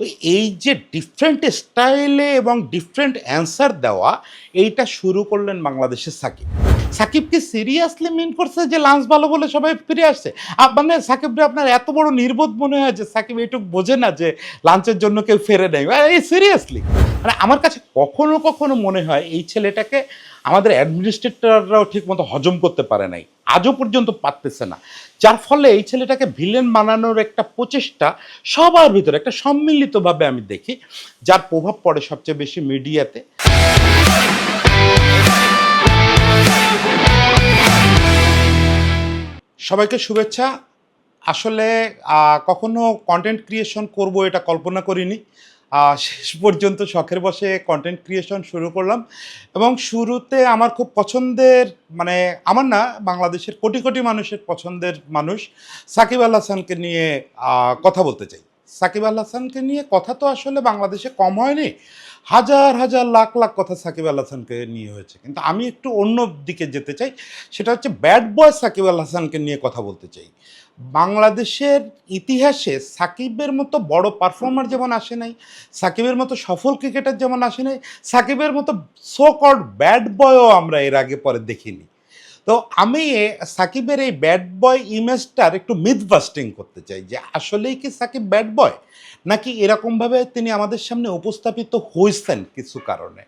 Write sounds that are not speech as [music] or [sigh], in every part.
তো এই যে ডিফারেন্ট স্টাইলে এবং ডিফারেন্ট অ্যান্সার দেওয়া এইটা শুরু করলেন বাংলাদেশের সাকিব। সাকিব কি সিরিয়াসলি মিন করছে যে লাঞ্চ ভালো বলে সবাই ফিরে আসছে। মানে সাকিবরে আপনার এত বড় নির্বোধ মনে হয় যে সাকিব এইটুকু বোঝে না যে লাঞ্চের জন্য কেউ ফেরে নেই। এই সিরিয়াসলি মানে আমার কাছে কখনো কখনো মনে হয় এই ছেলেটাকে আমাদের অ্যাডমিনিস্ট্রেটররাও ঠিক মতো হজম করতে পারে নাই। আজও পর্যন্ত পারতেছে না। যার ফলে এই ছেলেটাকে ভিলেন বানানোর একটা প্রচেষ্টা সবার ভিতরে, একটা সম্মিলিতভাবে আমি দেখি, যার প্রভাব পড়ে সবচেয়ে বেশি মিডিয়াতে সবাইকে শুভেচ্ছা। আসলে কখনো কন্টেন্ট ক্রিয়েশন করব এটা কল্পনা করিনি। শেষ পর্যন্ত শখের বসে কন্টেন্ট ক্রিয়েশন শুরু করলাম। এবং শুরুতে আমার খুব পছন্দের মানে আমার না, বাংলাদেশের কোটি কোটি মানুষের পছন্দের মানুষ সাকিব আল হাসানকে নিয়ে কথা বলতে চাই। সাকিব আল হাসানকে নিয়ে কথা তো আসলে বাংলাদেশে কম হয়নি। হাজার হাজার লাখ লাখ কথা সাকিব আল হাসানকে নিয়ে হয়েছে। কিন্তু আমি একটু অন্য দিকে যেতে চাই, সেটা হচ্ছে ব্যাড বয় সাকিব আল হাসানকে নিয়ে কথা বলতে চাই। বাংলাদেশের ইতিহাসে সাকিবের মতো বড় পারফর্মার যেমন আসে নাই, সাকিবের মতো সফল ক্রিকেটার যেমন আসে নাই, সাকিবের মতো সো কল্ড ব্যাড বয়ও আমরা এর আগে পরে দেখিনি। তো আমি সাকিবের এই ব্যাড বয় ইমেজটার একটু মিথ বাস্টিং করতে চাই যে আসলেই কি সাকিব ব্যাড বয় নাকি এরকমভাবে তিনি আমাদের সামনে উপস্থাপিত হয়েছেন কিছু কারণে?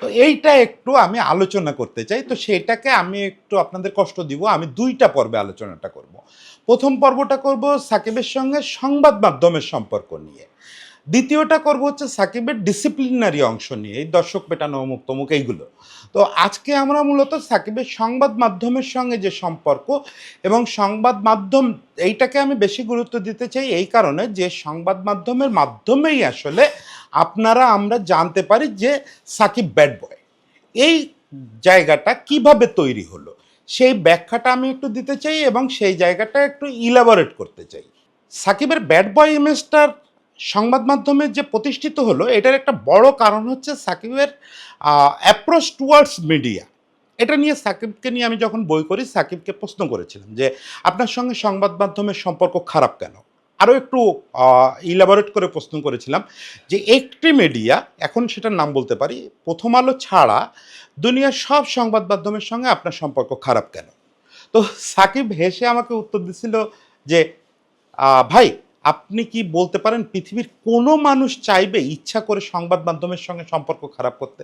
তো এইটা একটু আমি আলোচনা করতে চাই। তো সেটাকে আমি একটু আপনাদের কষ্ট দিব। আমি দুইটা পর্বে আলোচনাটা করব। প্রথম পর্বটা করব সাকিবের সঙ্গে সংবাদ মাধ্যমের সম্পর্ক নিয়ে। দ্বিতীয়টা করব হচ্ছে সাকিবের ডিসিপ্লিনারি অংশ নিয়ে, এই দর্শক পেটানো অমুক তমুক, এইগুলো। তো আজকে আমরা মূলত সাকিবের সংবাদ মাধ্যমের সঙ্গে যে সম্পর্ক এবং সংবাদ মাধ্যম, এইটাকে আমি বেশি গুরুত্ব দিতে চাই এই কারণে যে সংবাদ মাধ্যমের মাধ্যমেই আসলে আপনারা আমরা জানতে পারি যে সাকিব ব্যাড বয় এই জায়গাটা কীভাবে তৈরি হলো? সেই ব্যাখ্যাটা আমি একটু দিতে চাই এবং সেই জায়গাটা একটু ইলাবোরেট করতে চাই। সাকিবের ব্যাড বয় ইমেজটার সংবাদ মাধ্যমে যে প্রতিষ্ঠিত হলো, এটার একটা বড় কারণ হচ্ছে সাকিবের অ্যাপ্রোচ টুয়ার্ডস মিডিয়া এটা নিয়ে সাকিবকে নিয়ে আমি যখন বই করি, সাকিবকে প্রশ্ন করেছিলাম যে, আপনার সঙ্গে সংবাদ মাধ্যমের সম্পর্ক খারাপ কেন? আরও একটু ইলাবোরেট করে প্রশ্ন করেছিলাম যে, একটি মিডিয়া এখন সেটার নাম বলতে পারি, প্রথম আলো ছাড়া দুনিয়ার সব সংবাদ মাধ্যমের সঙ্গে আপনার সম্পর্ক খারাপ কেন? তো সাকিব হেসে আমাকে উত্তর দিছিল যে ভাই আপনি কি বলতে পারেন পৃথিবীর কোনো মানুষ চাইবে ইচ্ছা করে সংবাদ মাধ্যমের সঙ্গে সম্পর্ক খারাপ করতে?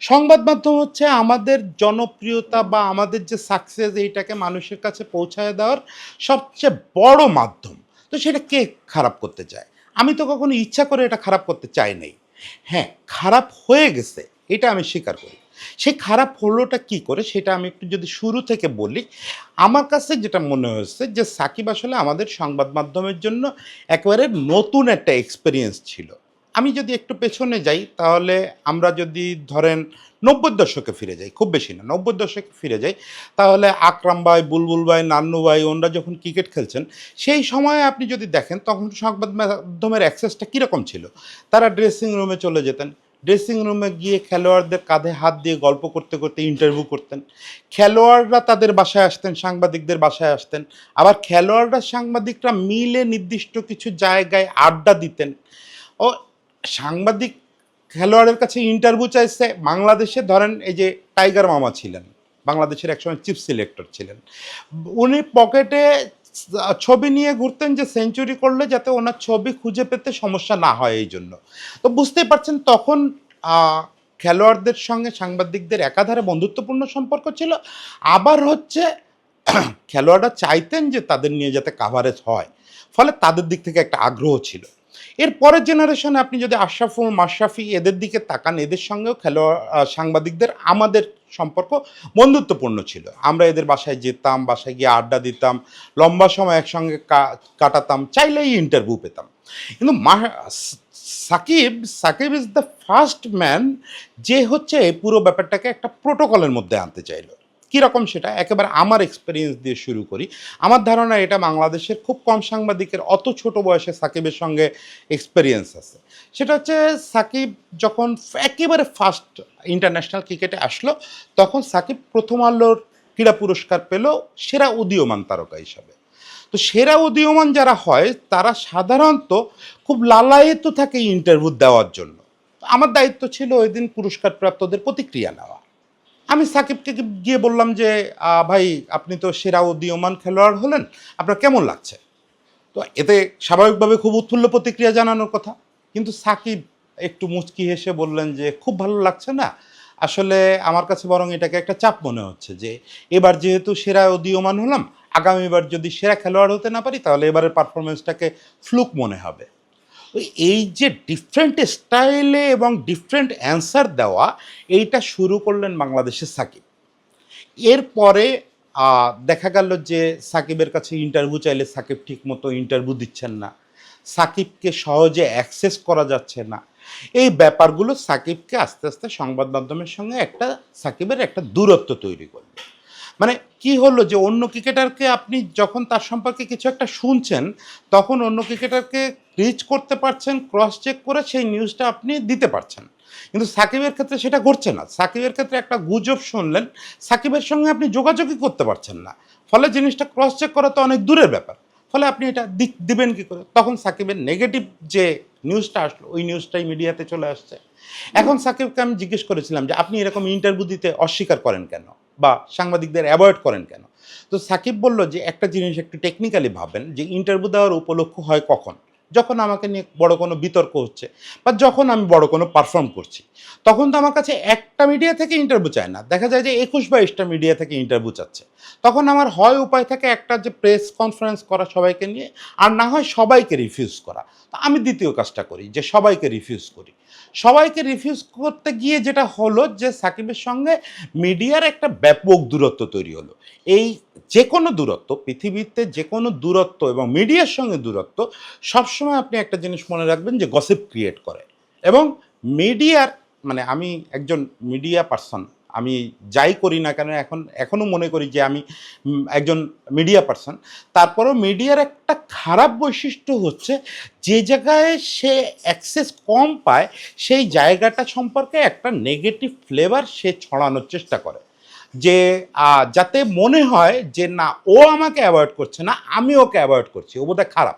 সংবাদ মাধ্যম হচ্ছে আমাদের জনপ্রিয়তা বা আমাদের যে সাকসেস এইটাকে মানুষের কাছে পৌঁছায় দেওয়ার সবচেয়ে বড় মাধ্যম। তো সেটা কে খারাপ করতে চায়? আমি তো কখনো ইচ্ছা করে এটা খারাপ করতে চাই নাই। হ্যাঁ খারাপ হয়ে গেছে, এটা আমি স্বীকার করি। সেই খারাপ হলোটা কি করে সেটা আমি একটু যদি শুরু থেকে বলি, আমার কাছে যেটা মনে হয়েছে যে সাকিব আসলে আমাদের সংবাদ মাধ্যমের জন্য একেবারে নতুন একটা এক্সপিরিয়েন্স ছিল। আমি যদি একটু পেছনে যাই, তাহলে আমরা যদি ধরেন নব্বই দশকে ফিরে যাই, খুব বেশি না, নব্বই দশকে ফিরে যাই, তাহলে আকরাম ভাই, বুলবুল ভাই, নান্নু ভাই, ওনরা যখন ক্রিকেট খেলছেন, সেই সময়ে আপনি যদি দেখেন, তখন সংবাদ মাধ্যমের অ্যাক্সেসটা কীরকম ছিল? তারা ড্রেসিং রুমে চলে যেতেন ড্রেসিং রুমে গিয়ে খেলোয়াড়দের কাঁধে হাত দিয়ে গল্প করতে করতে ইন্টারভিউ করতেন। খেলোয়াড়রা তাদের বাসায় আসতেন, সাংবাদিকদের বাসায় আসতেন। আবার খেলোয়াড়রা সাংবাদিকরা মিলে নির্দিষ্ট কিছু জায়গায় আড্ডা দিতেন। ও সাংবাদিক খেলোয়াড়ের কাছে ইন্টারভিউ চাইছে, বাংলাদেশে ধরেন এই যে টাইগার মামা ছিলেন, বাংলাদেশের একসময় চিফ সিলেক্টর ছিলেন। উনি পকেটে ছবি নিয়ে ঘুরতেন যে সেঞ্চুরি করলে যাতে ওনার ছবি খুঁজে পেতে সমস্যা না হয় এই জন্য। তো বুঝতেই পারছেন, তখন খেলোয়াড়দের সঙ্গে সাংবাদিকদের একাধারে বন্ধুত্বপূর্ণ সম্পর্ক ছিল। আবার হচ্ছে, [clears throat] খেলোয়াড়রা চাইতেন যে তাদের নিয়ে যাতে কাভারেজ হয়। ফলে তাদের দিক থেকে একটা আগ্রহ ছিল। এর পরের জেনারেশনে আপনি যদি আশরাফুল মাশরাফি এদের দিকে তাকান, এদের সঙ্গেও খেলোয়াড় সাংবাদিকদের আমাদের সম্পর্ক বন্ধুত্বপূর্ণ ছিল। আমরা এদের বাসায় যেতাম, বাসায় গিয়ে আড্ডা দিতাম, লম্বা সময় একসঙ্গে কাটাতাম, চাইলেই ইন্টারভিউ পেতাম। কিন্তু Shakib Shakib is the first man যে হচ্ছে পুরো ব্যাপারটাকে একটা প্রোটোকলের মধ্যে আনতে চাইলো। কীরকম সেটা? একেবারে আমার এক্সপিরিয়েন্স দিয়ে শুরু করি। আমার ধারণা এটা বাংলাদেশের খুব কম সাংবাদিকের অত ছোট বয়সে সাকিবের সঙ্গে এক্সপিরিয়েন্স আছে। সেটা হচ্ছে সাকিব যখন একেবারে ফার্স্ট ইন্টারন্যাশনাল ক্রিকেটে আসলো, তখন সাকিব প্রথম আলোর ক্রীড়া পুরস্কার পেল সেরা উদীয়মান তারকা হিসাবে। তো সেরা উদীয়মান যারা হয়, তারা সাধারণত খুব লালায়িত থাকে ইন্টারভিউ দেওয়ার জন্য। আমার দায়িত্ব ছিল ওই দিন পুরস্কারপ্রাপ্তদের প্রতিক্রিয়া নেওয়া। আমি সাকিবকে গিয়ে বললাম যে ভাই, আপনি তো সেরা উদীয়মান খেলোয়াড় হলেন। আপনার কেমন লাগছে? তো এতে স্বাভাবিকভাবে খুব উৎফুল্ল প্রতিক্রিয়া জানানোর কথা। কিন্তু সাকিব একটু মুচকি হেসে বললেন যে, খুব ভালো লাগছে না। আসলে আমার কাছে বরং এটাকে একটা চাপ মনে হচ্ছে যে, এবার যেহেতু সেরা উদীয়মান হলাম, আগামীবার যদি সেরা খেলোয়াড় হতে না পারি, তাহলে এবারের পারফরমেন্সটাকে ফ্লুক মনে হবে। এই যে ডিফারেন্ট স্টাইলে এবং ডিফারেন্ট অ্যান্সার দেওয়া, এইটা শুরু করলেন বাংলাদেশের সাকিব। এরপরে দেখা গেল যে সাকিবের কাছে ইন্টারভিউ চাইলে সাকিব ঠিকমতো ইন্টারভিউ দিচ্ছেন না। সাকিবকে সহজে অ্যাক্সেস করা যাচ্ছে না। এই ব্যাপারগুলো সাকিবকে আস্তে আস্তে সংবাদ মাধ্যমের সঙ্গে একটা, সাকিবের একটা দূরত্ব তৈরি করল। মানে কি হলো যে অন্য ক্রিকেটারকে আপনি যখন তার সম্পর্কে কিছু একটা শুনছেন, তখন অন্য ক্রিকেটারকে রিচ করতে পারছেন ক্রস চেক করে সেই নিউজটা আপনি দিতে পারছেন। কিন্তু সাকিবের ক্ষেত্রে সেটা ঘটছে না। সাকিবের ক্ষেত্রে একটা গুজব শুনলেন, সাকিবের সঙ্গে আপনি যোগাযোগই করতে পারছেন না। ফলে জিনিসটা ক্রস চেক করা তো অনেক দূরের ব্যাপার। ফলে আপনি এটা দিবেন কি করে? তখন সাকিবের নেগেটিভ যে নিউজটা আসলো, ওই নিউজটাই মিডিয়াতে চলে আসছে। এখন সাকিবকে আমি জিজ্ঞেস করেছিলাম যে, আপনি এরকম ইন্টারভিউ দিতে অস্বীকার করেন কেন? বা সাংবাদিকদের অ্যাভয়েড করেন কেন? তো সাকিব বলল যে, একটা জিনিস একটু টেকনিক্যালি ভাবেন যে ইন্টারভিউ দেওয়ার উপলক্ষ হয় কখন? যখন আমাকে নিয়ে বড় কোনো বিতর্ক হচ্ছে বা যখন আমি বড় কোনো পারফর্ম করছি, তখন তো আমার কাছে একটা মিডিয়া থেকে ইন্টারভিউ চায় না। দেখা যায় যে একুশ বাইশটা মিডিয়া থেকে ইন্টারভিউ চাচ্ছে। তখন আমার হয় উপায় থাকে একটা যে প্রেস কনফারেন্স করা সবাইকে নিয়ে, আর না হয় সবাইকে রিফিউজ করা। তো আমি দ্বিতীয় কাজটা করি যে সবাইকে রিফিউজ করি। সবাইকে রিফিউজ করতে গিয়ে যেটা হলো যে সাকিবের সঙ্গে মিডিয়ার একটা ব্যাপক দূরত্ব তৈরি হলো। এই যে কোনো দূরত্ব, পৃথিবীতে যে কোনো দূরত্ব এবং মিডিয়ার সঙ্গে দূরত্ব, সবসময় আপনি একটা জিনিস মনে রাখবেন যে গসিপ ক্রিয়েট করে। এবং মিডিয়ার মানে আমি একজন মিডিয়া পার্সন আমি যাই করি না কেন, এখন এখনও মনে করি যে আমি একজন মিডিয়া পার্সন তারপরেও মিডিয়ার একটা খারাপ বৈশিষ্ট্য হচ্ছে যে জায়গায় সে অ্যাক্সেস কম পায়, সেই জায়গাটা সম্পর্কে একটা নেগেটিভ ফ্লেভার সে ছড়ানোর চেষ্টা করে। যে যাতে মনে হয় যে না, ও আমাকে অ্যাভয়েড করছে না, আমি ওকে অ্যাভয়েড করছি, ও বোধহয় খারাপ।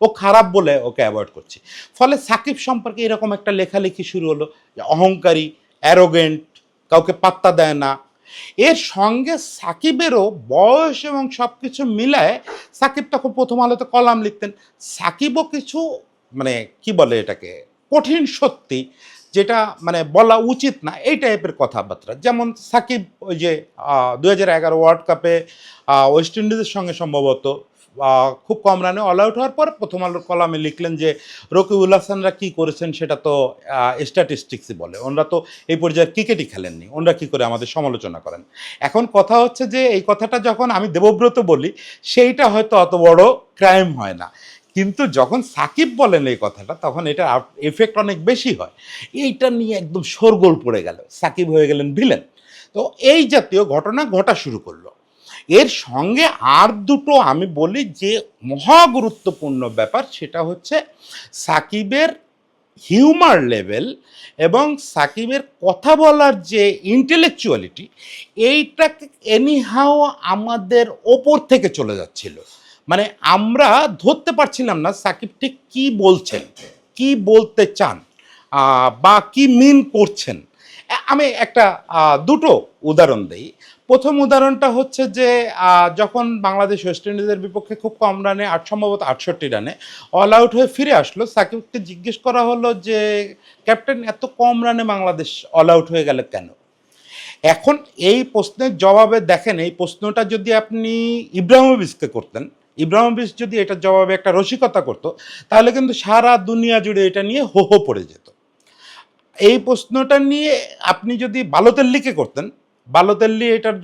ও খারাপ বলে ওকে অ্যাভয়েড করছি। ফলে সাকিব সম্পর্কে এরকম একটা লেখালেখি শুরু হলো অহংকারী অ্যারোগেন্ট কাউকে পাত্তা দেয় না। এর সঙ্গে সাকিবেরও বয়স এবং সব কিছু মিলায় সাকিব তখন প্রথম আলোতে কলাম লিখতেন। সাকিবও কিছু মানে কি বলে এটাকে, কঠিন সত্যি যেটা মানে বলা উচিত না, এই টাইপের কথাবার্তা। যেমন সাকিব ওই যে দু হাজার এগারো ওয়ার্ল্ড কাপে ওয়েস্ট ইন্ডিজের সঙ্গে সম্ভবত খুব কম রানে অল আউট হওয়ার পর প্রথম আলোর কলামে লিখলেন যে রকিবুল হাসানরা কী করেছেন সেটা তো স্ট্যাটিস্টিক্সই বলে। ওনারা তো এই পর্যায়ে ক্রিকেটই খেলেননি। ওনারা কী করে আমাদের সমালোচনা করেন? এখন কথা হচ্ছে যে এই কথাটা যখন আমি দেবব্রত বলি, সেইটা হয়তো অত বড় ক্রাইম হয় না। কিন্তু যখন সাকিব বলেন এই কথাটা, তখন এটা এফেক্ট অনেক বেশি হয়। এইটা নিয়ে একদম শোরগোল পড়ে গেল। সাকিব হয়ে গেলেন ভিলেন তো এই জাতীয় ঘটনা ঘটা শুরু করল। এর সঙ্গে আর দুটো আমি বলি যে মহা গুরুত্বপূর্ণ ব্যাপার, সেটা হচ্ছে সাকিবের হিউমার লেভেল এবং সাকিবের কথা বলার যে ইন্টেলেকচুয়ালিটি এইটাকে এনিহাও আমাদের ওপর থেকে চলে যাচ্ছিল। মানে আমরা ধরতে পারছিলাম না সাকিব ঠিক কী বলছেন, কি বলতে চান বা কি মিন করছেন। আমি একটা দুটো উদাহরণ দিই। প্রথম উদাহরণটা হচ্ছে যে যখন বাংলাদেশ ওয়েস্ট ইন্ডিজের বিপক্ষে খুব কম রানে, আট সম্ভবত আটষট্টি রানে অল আউট হয়ে ফিরে আসলো, সাকিবকে জিজ্ঞেস করা হলো যে, ক্যাপ্টেন, এত কম রানে বাংলাদেশ অল আউট হয়ে গেলে কেন? এখন এই প্রশ্নের জবাবে দেখেন, এই প্রশ্নটা যদি আপনি ইব্রাহিমোভিচকে করতেন, ইব্রাহিমোভিচ যদি এটার জবাবে একটা রসিকতা করতো, তাহলে কিন্তু সারা দুনিয়া জুড়ে এটা নিয়ে হো হো পড়ে যেত। এই প্রশ্নটা নিয়ে আপনি যদি বালোতেল্লিকে করতেন বালোতেল্লি এটার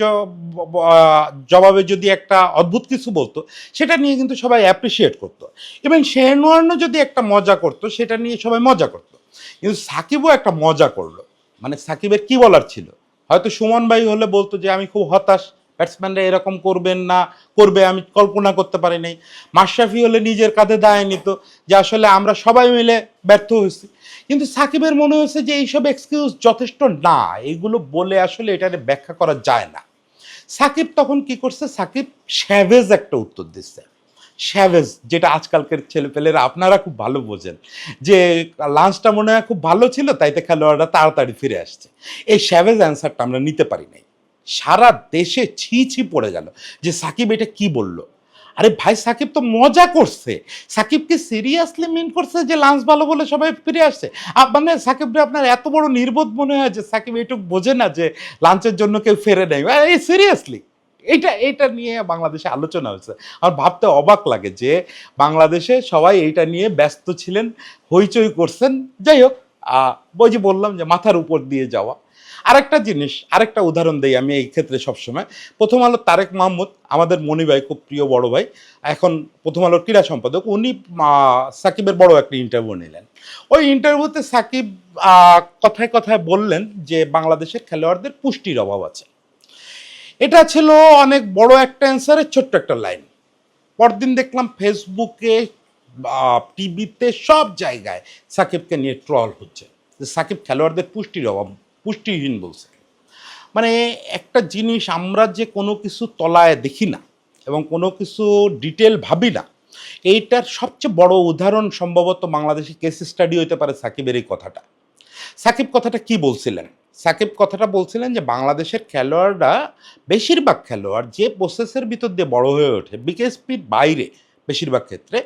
জবাবে যদি একটা অদ্ভুত কিছু বলতো, সেটা নিয়ে কিন্তু সবাই অ্যাপ্রিসিয়েট করতো। এবং শেহনুয়ার্ন যদি একটা মজা করতো, সেটা নিয়ে সবাই মজা করতো। কিন্তু সাকিবও একটা মজা করল। মানে সাকিবের কি বলার ছিল? হয়তো সুমন ভাই হলে বলতো যে, আমি খুব হতাশ ব্যাটসম্যানরা এরকম করবেন না, করবে, আমি কল্পনা করতে পারি নাই। মাশরাফি হলে নিজের কাঁধে দায় নিত যে, আসলে আমরা সবাই মিলে ব্যর্থ হয়েছি। কিন্তু সাকিবের মনে হয়েছে যে এইসব এক্সকিউজ যথেষ্ট না, এগুলো বলে আসলে এটাকে ব্যাখ্যা করা যায় না। সাকিব তখন কি করছে? সাকিব স্যাভেজ একটা উত্তর দিচ্ছে। স্যাভেজ যেটা আজকালকার ছেলেপেলেরা, আপনারা খুব ভালো বোঝেন। যে লাঞ্চটা মনে হয় খুব ভালো ছিল, তাইতে খেলোয়াড়রা তাড়াতাড়ি ফিরে আসছে। এই স্যাভেজ অ্যান্সারটা আমরা নিতে পারি নাই। সারা দেশে ছি ছি পড়ে গেল যে সাকিব এটা কি বলল? আরে ভাই, সাকিব তো মজা করছে। সাকিব কি সিরিয়াসলি মিন করছে যে লাঞ্চ ভালো বলে সবাই ফিরে আসছে। মানে সাকিব আপনার এত বড় নির্বোধ মনে হয় যে সাকিব এটুকু বোঝে না যে লাঞ্চের জন্য কেউ ফেরে নেই। এই সিরিয়াসলি এটা এটা নিয়ে বাংলাদেশে আলোচনা হয়েছে। আর ভাবতে অবাক লাগে যে বাংলাদেশে সবাই এইটা নিয়ে ব্যস্ত ছিলেন, হইচই করছেন। যাই হোক ওই যে বললাম যে মাথার উপর দিয়ে যাওয়া। আরেকটা জিনিস, আরেকটা উদাহরণ দেই আমি এই ক্ষেত্রে সবসময়। প্রথম আলো তারেক মাহমুদ, আমাদের মনি ভাই খুব প্রিয় বড় ভাই। এখন প্রথম আলোর ক্রীড়া সম্পাদক, উনি সাকিবের বড় একটা ইন্টারভিউ নিলেন। ওই ইন্টারভিউতে সাকিব কথায় কথায় বললেন যে, বাংলাদেশের খেলোয়াড়দের পুষ্টির অভাব আছে। এটা ছিল অনেক বড় একটা অ্যান্সারের ছোট্ট একটা লাইন পরদিন দেখলাম ফেসবুকে টিভিতে সব জায়গায় সাকিবকে নিয়ে ট্রল হচ্ছে। যে সাকিব খেলোয়াড়দের পুষ্টির অভাব পুষ্টিহীন বলছে। মানে একটা জিনিস আমরা যে কোনো কিছু তলায় দেখি না এবং কোনো কিছু ডিটেল ভাবি না, এইটার সবচেয়ে বড় উদাহরণ সম্ভবত বাংলাদেশে কেস স্টাডি হতে পারে সাকিবের এই কথাটা। সাকিব কথাটা কি বলছিলেন? সাকিব কথাটা বলছিলেন যে বাংলাদেশের খেলোয়াড়রা, বেশিরভাগ খেলোয়াড় যে প্রসেসের ভিতর দিয়ে বড় হয়ে ওঠে বিকেএসপির বাইরে বেশিরভাগ ক্ষেত্রে,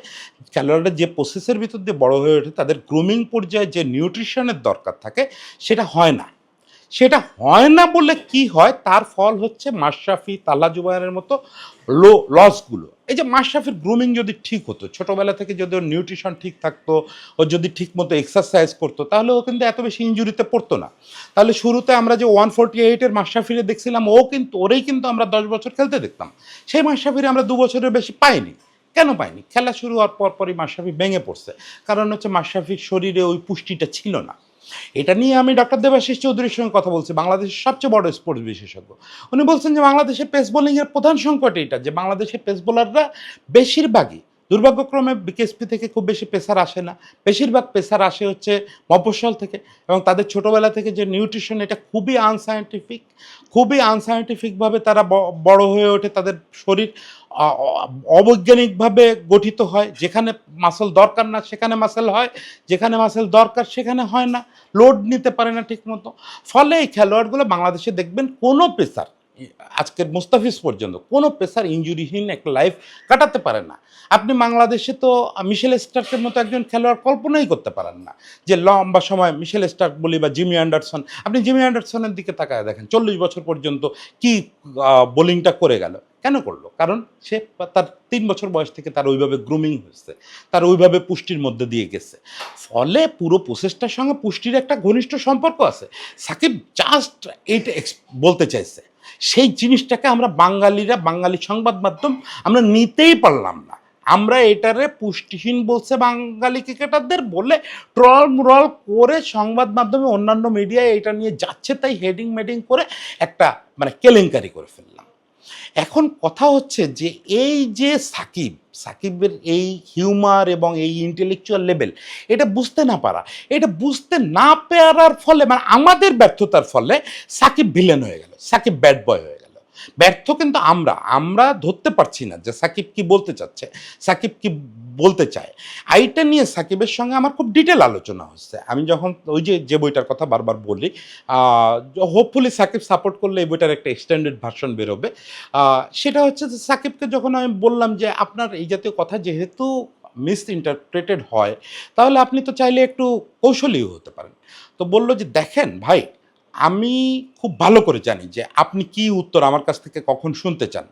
খেলোয়াড়রা যে প্রসেসের ভিতর দিয়ে বড় হয়ে ওঠে, তাদের গ্রুমিং পর্যায়ে যে নিউট্রিশনের দরকার থাকে, সেটা হয় না। সেটা হয় না বলে কি হয়? তার ফল হচ্ছে মাশরাফি, তাল্লা জুবাইরের মতো লো লসগুলো এই যে মাশরাফির গ্রুমিং যদি ঠিক হতো, ছোটোবেলা থেকে যদি ওর নিউট্রিশন ঠিক থাকতো, ও যদি ঠিক মতো এক্সারসাইজ করতো, তাহলে ও কিন্তু এত বেশি ইঞ্জুরিতে পড়তো না। তাহলে শুরুতে আমরা যে ওয়ান ফোরটি এইটের মাশরাফিরে দেখছিলাম, ও কিন্তু, ওরেই কিন্তু আমরা দশ বছর খেলতে দেখতাম। সেই মাশরাফিরে আমরা দু বছরের বেশি পাইনি। কেন পাইনি? খেলা শুরু হওয়ার পর পরই মাশরাফি ভেঙে পড়ছে। কারণ হচ্ছে মাশরাফির শরীরে ওই পুষ্টিটা ছিল না। এটা নিয়ে আমি ডক্টর দেবাশিস চৌধুরীর সঙ্গে কথা বলছি, বাংলাদেশের সবচেয়ে বড় স্পোর্টস বিশেষজ্ঞ। উনি বলছেন যে বাংলাদেশের পেস বোলিংয়ের প্রধান সংকট এটা যে বাংলাদেশের পেস বোলাররা বেশিরভাগই দুর্ভাগ্যক্রমে বিকেএসপি থেকে খুব বেশি পেসার আসে না। বেশিরভাগ পেসার আসে হচ্ছে মফস্বল থেকে এবং তাদের ছোটোবেলা থেকে যে নিউট্রিশন এটা খুবই আনসায়েন্টিফিক খুবই আনসায়েন্টিফিকভাবে তারা বড় হয়ে ওঠে তাদের শরীর। অবৈজ্ঞানিকভাবে গঠিত হয়, যেখানে মাসেল দরকার না, সেখানে মাসেল হয়, যেখানে মাসেল দরকার, সেখানে হয় না, লোড নিতে পারে না ঠিকমতো। ফলে এই খেলোয়াড়গুলো বাংলাদেশে দেখবেন কোনো পেসার আজকের মুস্তাফিজ পর্যন্ত কোনো পেসার ইঞ্জুরিহীন একটা লাইফ কাটাতে পারে না। আপনি বাংলাদেশে তো মিশেল স্টার্কের মতো একজন খেলোয়াড় কল্পনাই করতে পারেন না যে লম্বা সময় মিশেল স্টার্ক বলি বা জিমি অ্যান্ডারসন, আপনি জিমি অ্যান্ডারসনের দিকে তাকায় দেখেন, চল্লিশ বছর পর্যন্ত কি বোলিংটা করে গেল। কেন করল? কারণ সে তার তিন বছর বয়স থেকে তার ওইভাবে গ্রুমিং হয়েছে, তার ওইভাবে পুষ্টির মধ্যে দিয়ে গেছে। ফলে পুরো প্রসেসটার সঙ্গে পুষ্টির একটা ঘনিষ্ঠ সম্পর্ক আছে। সাকিব জাস্ট এইটা বলতে চাইছে সেই জিনিসটাকে আমরা বাঙালিরা, বাঙালি সংবাদ মাধ্যম, আমরা নিতেই পারলাম না। আমরা এটারে পুষ্টিহীন বলছে বাঙালি ক্রিকেটারদের বলে ট্রল মুরল করে সংবাদ মাধ্যমে অন্যান্য মিডিয়ায় এটা নিয়ে যাচ্ছে, তাই হেডিং মেডিং করে একটা মানে কেলেঙ্কারি করে ফেললাম। এখন কথা হচ্ছে যে এই যে সাকিব সাকিবের এই হিউমার এবং এই ইন্টেলেকচুয়াল লেভেল এটা বুঝতে না পারা। এটা বুঝতে না পারার ফলে মানে আমাদের ব্যর্থতার ফলে সাকিব ভিলেন হয়ে গেল, সাকিব ব্যাড বয় হয়ে ব্যর্থ কিন্তু আমরা আমরা ধরতে পারছি না যে সাকিব কি বলতে চাচ্ছে, সাকিব কি বলতে চায়। আইটা নিয়ে সাকিবের সঙ্গে আমার খুব ডিটেল আলোচনা হচ্ছে। আমি যখন ওই যে যে বইটার কথা বারবার বলি হোপফুলি সাকিব সাপোর্ট করলে এই বইটার একটা এক্সটেন্ডেড ভার্সন বেরোবে। সেটা হচ্ছে যে সাকিবকে যখন আমি বললাম যে আপনার এই জাতীয় কথা যেহেতু মিস ইন্টারপ্রেটেড হয়, তাহলে আপনি তো চাইলে একটু কৌশলীও হতে পারেন। তো বলল যে, দেখেন ভাই আমি খুব ভালো করে জানি যে আপনি কি উত্তর আমার কাছ থেকে কখন শুনতে চান।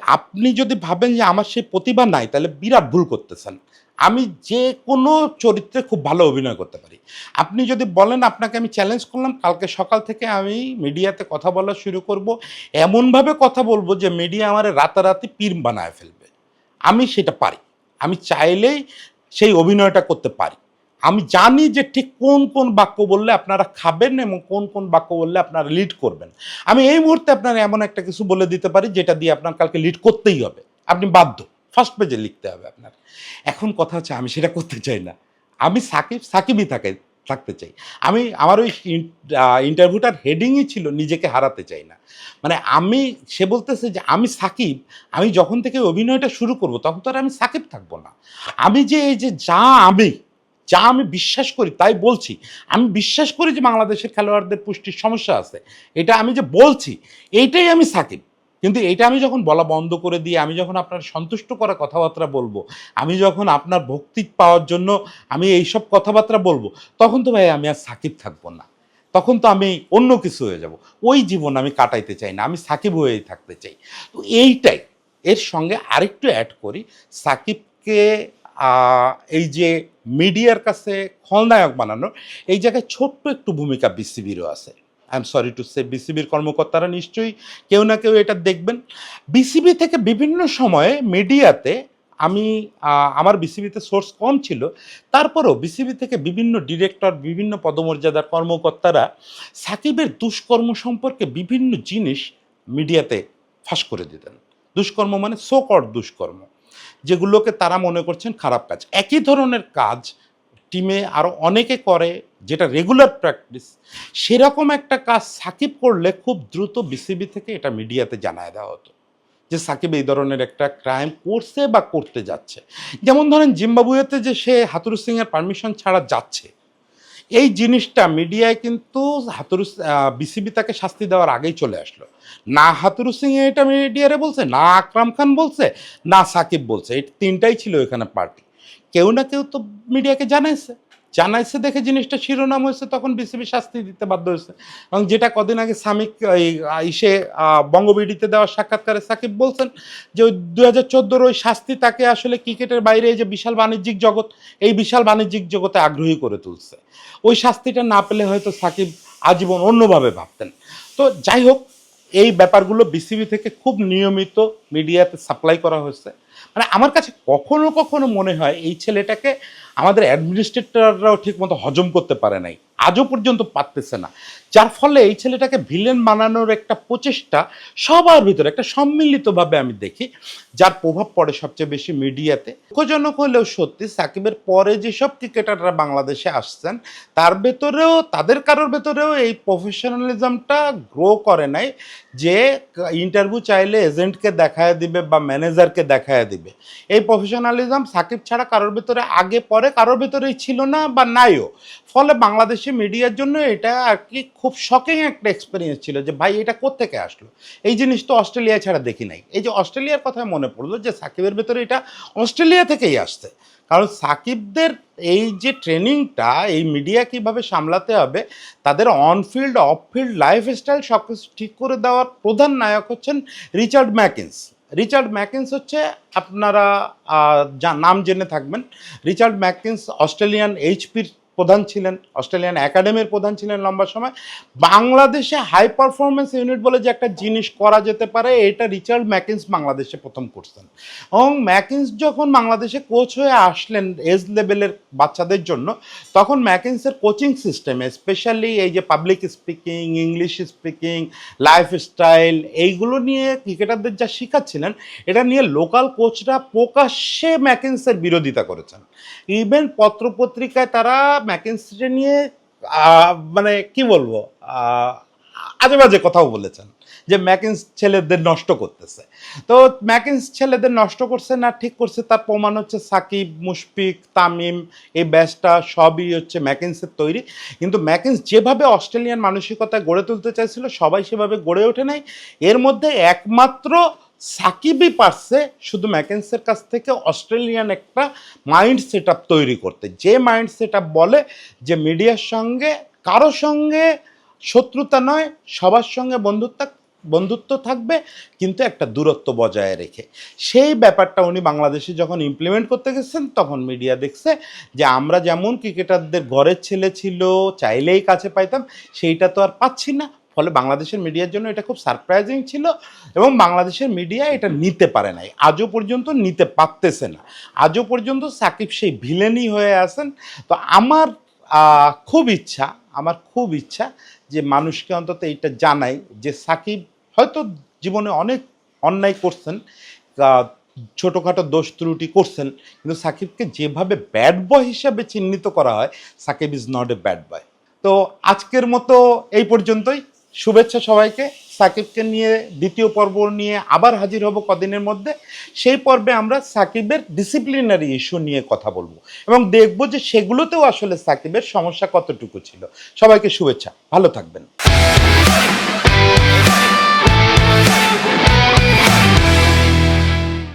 আপনি যদি ভাবেন যে আমার সেই প্রতিভা নাই, তাহলে বিরাট ভুল করতেছেন। আমি যে কোনো চরিত্রে খুব ভালো অভিনয় করতে পারি। আপনি যদি বলেন, আপনাকে আমি চ্যালেঞ্জ করলাম, কালকে সকাল থেকে আমি মিডিয়াতে কথা বলা শুরু করব। এমনভাবে কথা বলব যে মিডিয়া আমার রাতারাতি পীর বানায় ফেলবে। আমি সেটা পারি। আমি চাইলেই সেই অভিনয়টা করতে পারি। আমি জানি যে ঠিক কোন কোন বাক্য বললে আপনারা খাবেন এবং কোন কোন বাক্য বললে আপনারা লিড করবেন। আমি এই মুহূর্তে আপনার এমন একটা কিছু বলে দিতে পারি যেটা দিয়ে আপনার কালকে লিড করতেই হবে। আপনি বাধ্য। ফার্স্ট পেজে লিখতে হবে আপনার। এখন কথা হচ্ছে আমি সেটা করতে চাই না। আমি সাকিব, সাকিবই থাকে, থাকতে চাই। আমি, আমার ওই ইন্টারভিউটার হেডিংই ছিল নিজেকে হারাতে চাই না। মানে আমি, সে বলতেছে যে আমি সাকিব, আমি যখন থেকে অভিনয়টা শুরু করব তখন তো আর আমি সাকিব থাকব না। আমি যে এই যে যা আমি যা আমি বিশ্বাস করি, তাই বলছি। আমি বিশ্বাস করি যে বাংলাদেশের খেলোয়াড়দের পুষ্টির সমস্যা আছে। এটা আমি যে বলছি, এইটাই আমি সাকিব। কিন্তু এটা আমি যখন বলা বন্ধ করে দিয়ে, আমি যখন আপনার সন্তুষ্ট করা কথাবার্তা বলব, আমি যখন আপনার ভক্তি পাওয়ার জন্য আমি এইসব কথাবার্তা বলব, তখন তো ভাই আমি আর সাকিব থাকব না। তখন তো আমি অন্য কিছু হয়ে যাব। ওই জীবন আমি কাটাইতে চাই না, আমি সাকিব হয়েই থাকতে চাই। তো এইটাই। এর সঙ্গে আরেকটু অ্যাড করি, সাকিবকে এই যে মিডিয়ার কাছে খলনায়ক বানানো এই জায়গায় ছোট্ট একটু ভূমিকা বিসিবিরও আছে। I am sorry to say বিসিবির কর্মকর্তারা নিশ্চয়ই কেউ না কেউ এটা দেখবেন। বিসিবি থেকে বিভিন্ন সময়ে মিডিয়াতে আমি আমার বিসিবিতে সোর্স কম ছিল, তারপরেও বিসিবি থেকে বিভিন্ন ডিরেক্টর, বিভিন্ন পদমর্যাদার কর্মকর্তারা সাকিবের দুষ্কর্ম সম্পর্কে বিভিন্ন জিনিস মিডিয়াতে ফাঁস করে দিতেন। দুষ্কর্ম মানে সোকর দুষ্কর্ম। যেগুলোকে তারা মনে করছেন খারাপ কাজ। একই ধরনের কাজ টিমে আরও অনেকে করে যেটা রেগুলার প্র্যাকটিস সেরকম একটা কাজ সাকিব করলে খুব দ্রুত বিসিবি থেকে এটা মিডিয়াতে জানায় দেওয়া হতো। যে সাকিব এই ধরনের একটা ক্রাইম করছে বা করতে যাচ্ছে। যেমন ধরেন জিম্বাবুয়েতে যে সে হাতুরু সিংয়ের পারমিশন ছাড়া যাচ্ছে এই জিনিসটা মিডিয়ায় কিন্তু হাতুরু বিসিবি তাকে শাস্তি দেওয়ার আগেই চলে আসলো। না হাতুরু সিং এটা মিডিয়ারে বলছে, না আকরাম খান বলছে, না সাকিব বলছে। এই তিনটাই ছিল এখানে পার্টি। কেউ না কেউ তো মিডিয়াকে জানাইছে। জানাইছে দেখে জিনিসটা শিরোনাম হয়েছে, তখন বিসিবি শাস্তি দিতে বাধ্য হয়েছে। এবং যেটা কদিন আগে সামিক ইসে বঙ্গবিডিতে দেওয়া সাক্ষাৎকারে সাকিব বলছেন যে ওই দু হাজার ওই শাস্তি তাকে আসলে ক্রিকেটের বাইরে যে বিশাল বাণিজ্যিক জগৎ, এই বিশাল বাণিজ্যিক জগতে আগ্রহী করে তুলছে। ওই শাস্তিটা না পেলে হয়তো সাকিব আজীবন অন্যভাবে ভাবতেন। তো যাই হোক, এই ব্যাপারগুলো বিসিবি থেকে খুব নিয়মিত মিডিয়াতে সাপ্লাই করা হয়েছে। মানে আমার কাছে কখনো কখনো মনে হয় এই ছেলেটাকে আমাদের অ্যাডমিনিস্ট্রেটররাও ঠিক মতো হজম করতে পারে নাই। আজও পর্যন্ত পারতেছে না। যার ফলে এই ছেলেটাকে ভিলেন বানানোর একটা প্রচেষ্টা সবার ভিতরে, একটা সম্মিলিতভাবে আমি দেখি, যার প্রভাব পড়ে সবচেয়ে বেশি মিডিয়াতে। দুঃখজনক হলেও সত্যি সাকিবের পরে যেসব ক্রিকেটাররা বাংলাদেশে আসছেন, তার ভেতরেও, তাদের কারোর ভেতরেও এই প্রফেশনালিজমটা গ্রো করে নাই যে ইন্টারভিউ চাইলে এজেন্টকে দেখায় দিবে বা ম্যানেজারকে দেখায় দিবে। এই প্রফেশনালিজম সাকিব ছাড়া কারোর ভেতরে আগে, পরে কারোর ভেতরেই ছিল না বা নাইও। ফলে বাংলাদেশি মিডিয়ার জন্য এটা আর কি খুব শকিং একটা এক্সপিরিয়েন্স ছিল যে ভাই এটা কোত্থেকে আসলো? এই জিনিস তো অস্ট্রেলিয়া ছাড়া দেখি নাই। এই যে অস্ট্রেলিয়ার কথা মনে পড়ল যে সাকিবের ভেতরে এটা অস্ট্রেলিয়া থেকেই আসছে। কারণ সাকিবদের এই যে ট্রেনিংটা, এই মিডিয়া কীভাবে সামলাতে হবে, তাদের অনফিল্ড অফফিল্ড লাইফস্টাইল সব কিছু ঠিক করে দেওয়ার প্রধান নায়ক হচ্ছেন রিচার্ড ম্যাকিন্স। রিচার্ড ম্যাকিন্স হচ্ছে আপনারা নাম জেনে থাকবেন, রিচার্ড ম্যাকিন্স অস্ট্রেলিয়ান এইচপির প্রধান ছিলেন, অস্ট্রেলিয়ান একাডেমির প্রধান ছিলেন লম্বা সময়। বাংলাদেশে হাই পারফরমেন্স ইউনিট বলে যে একটা জিনিস করা যেতে পারে, এটা রিচার্ড ম্যাকিন্স বাংলাদেশে প্রথম করছেন। এবং ম্যাকিন্স যখন বাংলাদেশে কোচ হয়ে আসলেন এজ লেভেলের বাচ্চাদের জন্য, তখন ম্যাকিন্সের কোচিং সিস্টেমে স্পেশালি এই যে public speaking English speaking lifestyle এইগুলো নিয়ে ক্রিকেটারদের যা শেখাচ্ছিলেন, এটা নিয়ে লোকাল কোচরা প্রকাশ্যে ম্যাকিন্সের বিরোধিতা করেছেন। ইভেন পত্রপত্রিকায় তারা ম্যাকিন্সিকে নিয়ে মানে কি বলব আজে বাজে কথাও বলেছেন যে ম্যাকিন্স ছেলেদের নষ্ট করতেছে। তো ম্যাকিন্স ছেলেদের নষ্ট করছে না ঠিক করছে, তার প্রমাণ হচ্ছে সাকিব, মুশফিক, তামিম, এই ব্যাচটা সবই হচ্ছে ম্যাকিন্সের তৈরি। কিন্তু ম্যাকিন্স যেভাবে অস্ট্রেলিয়ান মানসিকতা গড়ে তুলতে চাইছিল, সবাই সেভাবে গড়ে ওঠে নাই। এর মধ্যে একমাত্র সাকিবই পারছে শুধু ম্যাকেন্সের কাছ থেকে অস্ট্রেলিয়ান একটা মাইন্ড সেট তৈরি করতে। যে মাইন্ড সেট বলে যে মিডিয়ার সঙ্গে, কারও সঙ্গে শত্রুতা নয়, সবার সঙ্গে বন্ধুত্ব বন্ধুত্ব থাকবে, কিন্তু একটা দূরত্ব বজায় রেখে। সেই ব্যাপারটা উনি বাংলাদেশে যখন ইমপ্লিমেন্ট করতে গেছেন, তখন মিডিয়া দেখছে যে আমরা যেমন ক্রিকেটারদের ঘরের ছেলে ছিল, চাইলেই কাছে পাইতাম, সেইটা তো আর পাচ্ছি না। ফলে বাংলাদেশের মিডিয়ার জন্য এটা খুব সারপ্রাইজিং ছিল এবং বাংলাদেশের মিডিয়া এটা নিতে পারে নাই। আজও পর্যন্ত নিতে পারতেছে না। আজও পর্যন্ত সাকিব সেই ভিলেনই হয়ে আছেন। তো আমার খুব ইচ্ছা, আমার খুব ইচ্ছা যে মানুষকে অন্তত এইটা জানাই যে সাকিব হয়তো জীবনে অনেক অন্যায় করছেন ছোটোখাটো দোষ ত্রুটি করছেন, কিন্তু সাকিবকে যেভাবে ব্যাড বয় হিসাবে চিহ্নিত করা হয়, Shakib is not a bad boy তো আজকের মতো এই পর্যন্তই। শুভেচ্ছা সবাইকে। সাকিবকে নিয়ে দ্বিতীয় পর্ব নিয়ে আবার হাজির হব কদিনের মধ্যে। সেই পর্বে আমরা সাকিবের ডিসিপ্লিনারি ইস্যু নিয়ে কথা বলব এবং দেখব যে সেগুলোতেও আসলে সাকিবের সমস্যা কতটুকু ছিল। সবাইকে শুভেচ্ছা। ভালো থাকবেন।